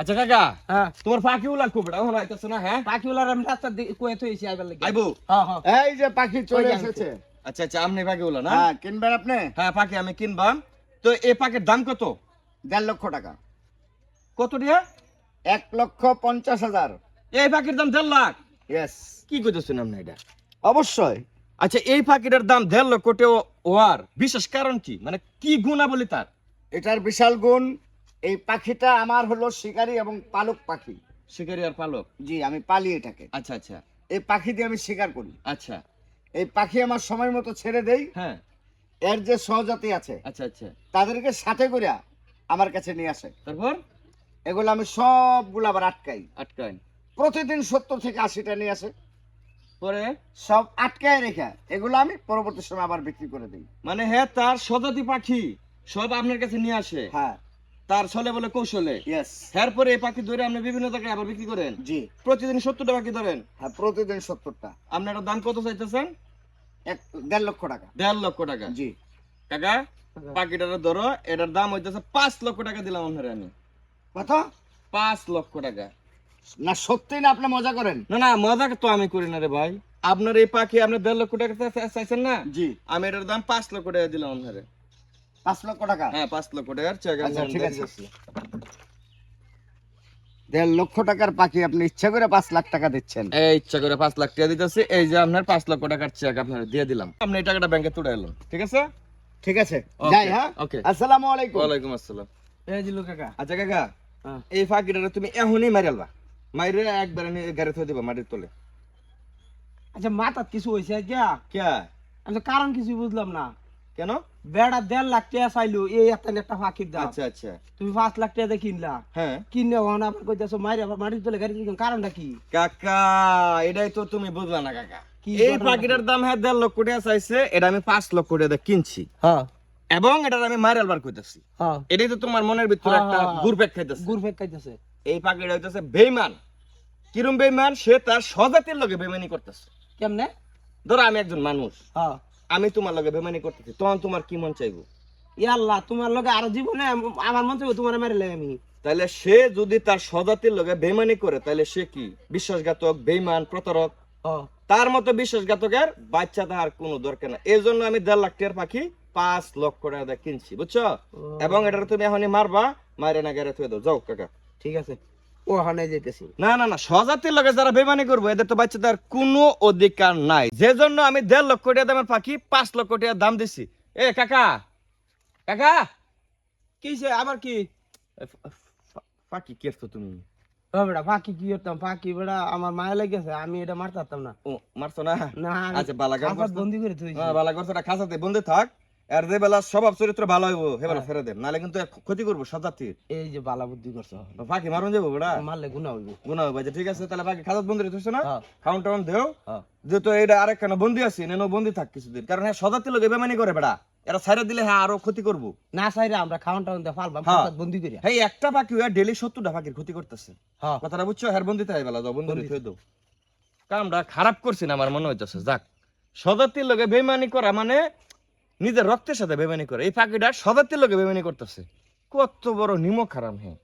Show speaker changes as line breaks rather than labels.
আচ্ছা কাকা
হ্যাঁ।
তোমার পাখি উলা খুব এটা হলো আইতাছে না হ্যাঁ?
আমি রাস্তা কুয়ে থইছি আইবার লাগি।
আইবো?
হ্যাঁ হ্যাঁ।
এই যে পাখি চলে এসেছে।
আচ্ছা আচ্ছা আপনি পাখি উলা না
হ্যাঁ কিনবেন আপনি?
হ্যাঁ পাখি আমি কিনবাম। তো এই পাখির দাম কত?
দেড় লক্ষ টাকা।
কত দিয়া?
এক লক্ষ পঞ্চাশ হাজার।
এই পাখির দাম দেড় লাখ?
ইয়েস
কি কইতেছেন আপনি এটা?
অবশ্যই।
আচ্ছা এই পাখিটার দাম দেড় লক্ষ কোটি ওয়ার। বিশেষ কারণ কি? মানে কি গুণাবলী তার?
এটার বিশাল গুণ এই পাখিটা আমার হলো শিকারি এবং পালক পাখি।
শিকারি আর পালক?
জি আমি পালি এটাকে।
আচ্ছা আচ্ছা।
এই পাখি দিয়ে আমি শিকার করি।
আচ্ছা।
এই পাখি আমার সময় মতো ছেড়ে দেই।
হ্যাঁ।
এর যে সহজাতি আছে
আচ্ছা আচ্ছা।
তাদেরকে সাথে করে আমার কাছে নিয়ে আসে।
তারপর?
এগুলো আমি সবগুলো আবার আটকাই।
আটকাই।
প্রতিদিন সত্তর থেকে আশিটা নিয়ে আসে।
পরে?
সব আটকায় রেখে এগুলো আমি পরবর্তী সময় আবার বিক্রি করে দিই।
মানে হ্যাঁ তার স্বজাতি পাখি সব আপনার কাছে নিয়ে আসে।
হ্যাঁ।
তার ছলে বলে কৌশলে। এরপরে এই পাখি ধরে আপনি বিভিন্ন জায়গায় আবার বিক্রি করেন।
জি।
প্রতিদিন সত্তরটা পাখি ধরেন।
হ্যাঁ প্রতিদিন সত্তরটা।
আপনার দাম কত চাইতেছেন?
এক দেড় লক্ষ টাকা।
দেড় লক্ষ টাকা।
জি।
কাকা পাখিটার ধরো এটার দাম হইতেছে পাঁচ লক্ষ টাকা দিলাম আপনার আমি।
কত?
পাঁচ লক্ষ টাকা।
না সত্যি না আপনি মজা করেন?
না না মজা তো আমি করি না রে ভাই। আপনার এই পাখি আপনি দেড় লক্ষ টাকা চাইছেন না?
জি।
আমি এটার দাম পাঁচ লক্ষ টাকা দিলাম আপনারে।
পাঁচ লক্ষ টাকা?
হ্যাঁ পাঁচ লক্ষ টাকার চেক
আচ্ছা ঠিক আছে। দেড় লক্ষ টাকার পাখি আপনি ইচ্ছা করে পাঁচ লাখ টাকা দিচ্ছেন।
এই ইচ্ছা করে পাঁচ লাখ টাকা দিতেছি এই যে আপনার পাঁচ লক্ষ টাকার চেক আপনার দিয়ে দিলাম। আপনি এই টাকাটা ব্যাংকে তুলে এলাম ঠিক আছে?
ঠিক আছে যাই হ্যাঁ?
okay.
আসসালামু আলাইকুম।
ওয়ালাইকুম আসসালাম।
এই দিলু কাকা
আচ্ছা কাকা
হ্যাঁ।
এই ফাঁকিটা তুমি এখনই মারিয়ালবা মাইরে একবারে গাড়ি থয়ে দিবা মাটির তলে।
আচ্ছা মাথাত কিছু হইছে গিয়া
কে
আমি কারণ কিছু বুঝলাম না।
কেন?
বেড়া দেড় লাখ টাকা চাইলো এই একটা একটা ফাঁকির দাম
আচ্ছা আচ্ছা।
তুমি পাঁচ লাখ টাকা দিয়ে কিনলা।
হ্যাঁ।
কিনে ওখানে আবার কইতেছো মারি আবার মাটির তলে গাড়ি দিলাম কারণটা কি?
কাকা এটাই তো তুমি বুঝলা না কাকা। এই? পাখিটার দাম হ্যাঁ দেড় লক্ষ টাকা চাইছে এটা আমি পাঁচ লক্ষ টাকা কিনছি।
হ্যাঁ।
এবং এটার আমি মাইরাল বার করতেছি
হ্যাঁ।
এটাই তো তোমার মনের ভিতরে
হ্যাঁ,
একটা
হ্যাঁ, হ্যাঁ।
ঘুরপেক খাইতেছে।
গুড় খাইতেছে।
এই পাখিটা হইতেছে বেইমান। কিরম বেইমান? সে তার স্বজাতির লগে বেমানি করতেছে।
কেমনে?
ধরো আমি একজন মানুষ।
হ্যাঁ।
আমি তোমার লগে বেমানি করতেছি তখন তোমার কি মন চাইব?
ইয়াল্লাহ তোমার লগে আর জীবনে আমার মন চাইব তোমার মারিলে আমি।
তাহলে সে যদি তার স্বজাতির লগে বেমানি করে তাহলে সে কি? বিশ্বাসঘাতক বেইমান প্রতারক? তার মতো বিশ্বাসঘাতকের বাচ্চা তার কোনো দরকার না এই জন্য আমি দেড় লাখ টের পাখি পাঁচ লক্ষ টাকা কিনছি বুঝছ? এবং এটা তুমি এখনই মারবা মারে না গেড়ে থুয়ে দাও। যাও কাকা।
ঠিক আছে। ওখানে যেতেছি
না না না স্বজাতির লগে যারা বেমানি করব এদের তো বাচ্চাদের কোনো অধিকার নাই। যে জন্য আমি দেড় লক্ষ টাকা দামের পাখি পাঁচ লক্ষ টাকা দাম দিছি। এ কাকা! কাকা!
আবার কি?
ফ- পাখি কে তুমি?
বেটা ফাঁকি কি করতাম? ফাঁকি বেটা আমার মায়া লেগেছে আমি এটা মারতে না।
মারছো না?
না
আচ্ছা?
বন্দি করে তুই
খাসাতে থাক। আর যে বেলা স্বভাব চরিত্র ভালো হইব হেবেলা ফেরে দেন। নালে কিন্তু ক্ষতি করব
এই যে বালা বুদ্ধি করছ।
পাখি মারুন যাব
মারলে গুণা হইব।
হইব। আচ্ছা ঠিক আছে তাহলে খাসাত বন্ধু রেখেছো না?
হ্যাঁ।
খাউন টাউন দেও।
হ্যাঁ।
যেহেতু এটা আরেকখানা বন্দি আছে নেনো বন্দি থাক কিছুদিন। কারণ হ্যাঁ লোক বেমানি করে বেড়া। এরা ছাইরা দিলে হ্যাঁ আরও ক্ষতি করব।
না আমরা খাওয়ান টাউন দিয়ে ফালবাম
হ্যাঁ।
বন্দি করি
হ্যাঁ একটা পাখি হয়ে ডেলি সত্তরটা পাখির ক্ষতি করতেছে।
হ্যাঁ।
কথাটা বুঝছ? হ্যাঁ বন্দি তাই বেলা যাও বন্ধু থই দাও। কামটা খারাপ করছি না আমার মনে হইতেছে। যাক স্বজাতির লোকে বেমানি করা মানে নিজের রক্তের সাথে বেমানি করে। এই পাখিটা স্বজাতির লোকে বেমানি করতেছে। কত বড় নিমক হারাম হ্যাঁ